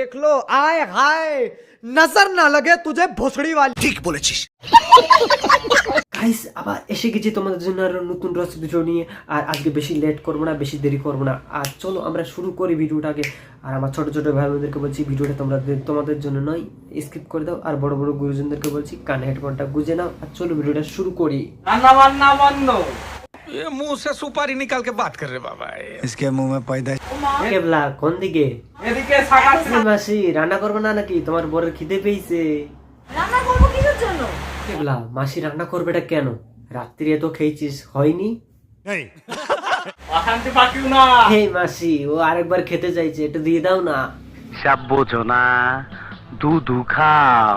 देख लो आए हाय नजर ना लगे तुझे भोसड़ी वाली ঠিক বলেছিস গাইস আবার এসে গেছি তোমাদের জন্য আরো নতুন রস ভিডিও নিয়ে আর আজকে বেশি লেট করবো না বেশি দেরি করবো না আর চলো আমরা শুরু করি ভিডিওটাকে আর আমার ছোট ছোট ভাই বোনদেরকে বলছি ভিডিওটা তোমরা তোমাদের জন্য নয় স্কিপ করে দাও আর বড় বড় গুরুজনদেরকে বলছি কানে হেডফোনটা গুজে নাও আর চলো ভিডিওটা শুরু করি ये मुंह से सुपारी निकाल के बात कर रहे बाबा इसके मुंह में पैदा কেবলা কোন দিকে এ মাসি রান্না করবে না নাকি তোমার বরের খিদে পেয়েছে রান্না করবো কিসের জন্য কেবলা মাসি রান্না করবে এটা কেন রাত্রি এত খেয়েছিস হয়নি হে মাসি ও আরেকবার খেতে চাইছে একটু দিয়ে দাও না সব বোঝো না দুধু খাও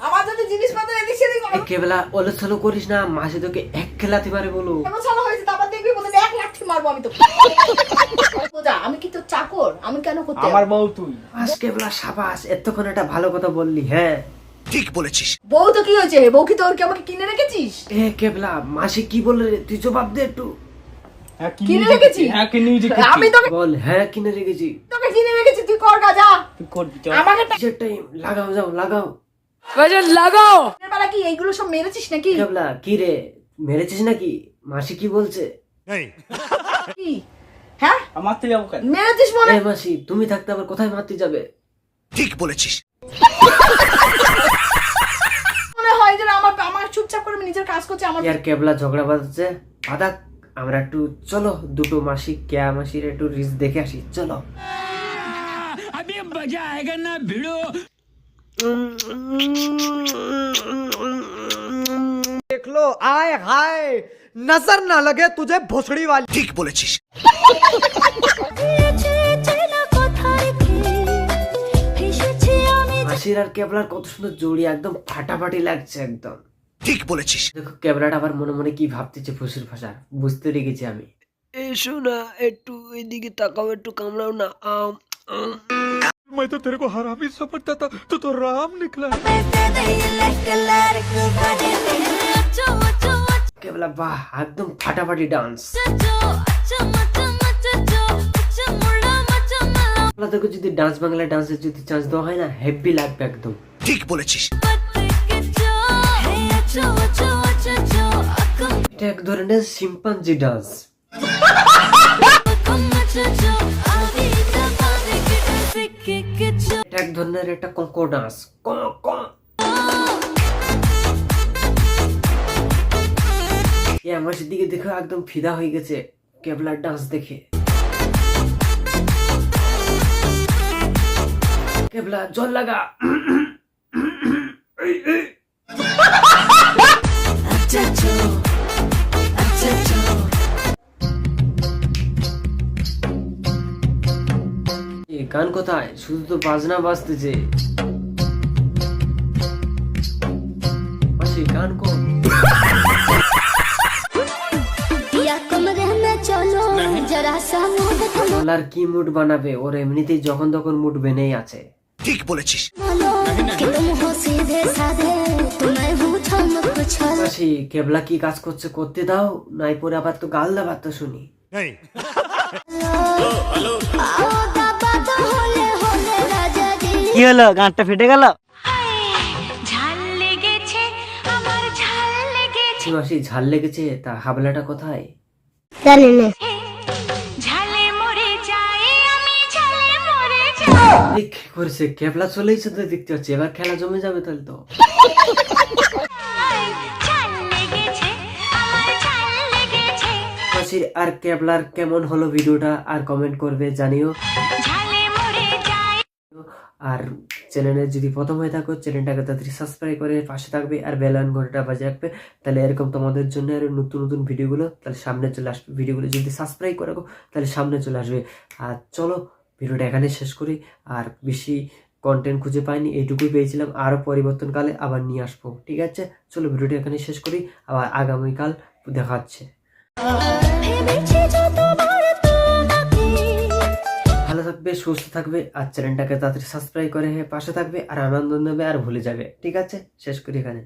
আমার যদি জিনিসপত্র এদিক সেদিক ওলে করিস না মাসি তোকে এক খেলাতে পারে বলো। হয়েছে? তারপর দেখবি বলে এক লাঠি মারবো আমি তো আমি কি তোর চাকর? আমি কেন করতে আমার মাস কেবলা সাবাস এতক্ষণ একটা ভালো কথা বললি হ্যাঁ। ঠিক বলেছিস। বউ তো কি হয়েছে? বউ কি তোর কি আমাকে কিনে রেখেছিস? এ কেবলা মাসি কি বললে রে? তুই জবাব দে একটু। কিনে রেখেছি। আমি তোকে বল হ্যাঁ কিনে রেখেছি। তোকে কিনে রেখেছি তুই কর যা। আমাকে টাইম লাগাও যাও লাগাও। লাগাও কি এইগুলো সব মেরেছিস নাকি কেবলা কি রে মেরেছিস নাকি মাসি কি বলছে কি হ্যাঁ কেন মেরেছিস মনে মাসি তুমি থাকতে আবার কোথায় মারতে যাবে ঠিক বলেছিস মনে হয় যে আমার আমার চুপচাপ করে নিজের কাজ করছে আমার ইয়ার কেবলা ঝগড়া বাজছে আদা আমরা একটু চলো দুটো মাসি কেয়া মাসির একটু রিস দেখে আসি চলো আমি মজা না ভিড়ো দেখল আয় হায় নজর না লাগে তুঝে ভোসড়ি वाली ঠিক বলেছিস। হাসির আর কত সুন্দর জড়ি একদম ফাটাফাটি লাগছে একদম। ঠিক বলেছিস। দেখো ক্যামেরাটা আবার মনে মনে কি ভাবতেছে ফসির ভাষা বুঝতে রেখেছি আমি। এসো না একটু এদিকে তাকাও একটু কামড়াও না আম। मैं तो तेरे को हरामी समझता था तू तो राम निकला কেবলা বাহ একদম ফাটাফাটি ডান্স কেবলা দেখো যদি ডান্স বাংলা ডান্সের যদি চান্স দেওয়া হয় না হেভি লাগবে একদম ঠিক বলেছিস এটা এক ধরনের সিম্পাঞ্জি ডান্স এটা এক ধরনের একটা কঙ্কর ডান্স আমার দিকে দেখে, একদম ফিদা হয়ে গেছে কেবলার ডান্স দেখে। কেবলা, জল লাগা। এ গান কোথায়? শুধু তো বাজনা বাজতেছে। গান আর কি মুড বানাবে? ওর যখন তখন মুড বেনেই আছে। ঠিক বলেছিস। কেবলা কি কাজ করছে করতে দাও নাই পরে আবার তো গাল দাবার তো শুনি। কি হলো? গাঁটটা ফেটে গেল? ঝাল ঝাল লেগেছে। মাসি ঝাল লেগেছে তা হাবলাটা কোথায়? জানি না। ঝালে মরে যাই আমি ঝালে মরে যাই। এই কি করেছে? কেবলা চলেইছে তো দেখতে পাচ্ছি। এবার খেলা জমে যাবে তাহলে তো। ঝাল লেগেছে আমার ঝাল লেগেছে। মাসির আর কেবলার কেমন হলো ভিডিওটা? আর কমেন্ট করবে জানিও। আর চ্যানেলে যদি প্রথম হয়ে থাকো চ্যানেলটাকে তাড়াতাড়ি সাবস্ক্রাইব করে পাশে থাকবে আর বেলান ঘণ্টা বাজে রাখবে। তাহলে এরকম তোমাদের জন্য আর নতুন নতুন ভিডিওগুলো তাহলে সামনে চলে আসবে। ভিডিওগুলো যদি সাবস্ক্রাইব করে রাখো, তাহলে সামনে চলে আসবে। আর চলো, ভিডিওটা এখানে শেষ করি। আর বেশি কন্টেন্ট খুঁজে পাইনি, এইটুকুই পেয়েছিলাম। আরও পরিবর্তনকালে আবার নিয়ে আসব, ঠিক আছে? চলো, ভিডিওটা এখানে শেষ করি। আবার আগামীকাল দেখা হচ্ছে। থাকবে, সুস্থ থাকবে আর চ্যানেলটাকে তাড়াতাড়ি সাবস্ক্রাইব করে পাশে থাকবে আর আনন্দ নেবে আর ভুলে যাবে। ঠিক আছে? শেষ করি এখানে।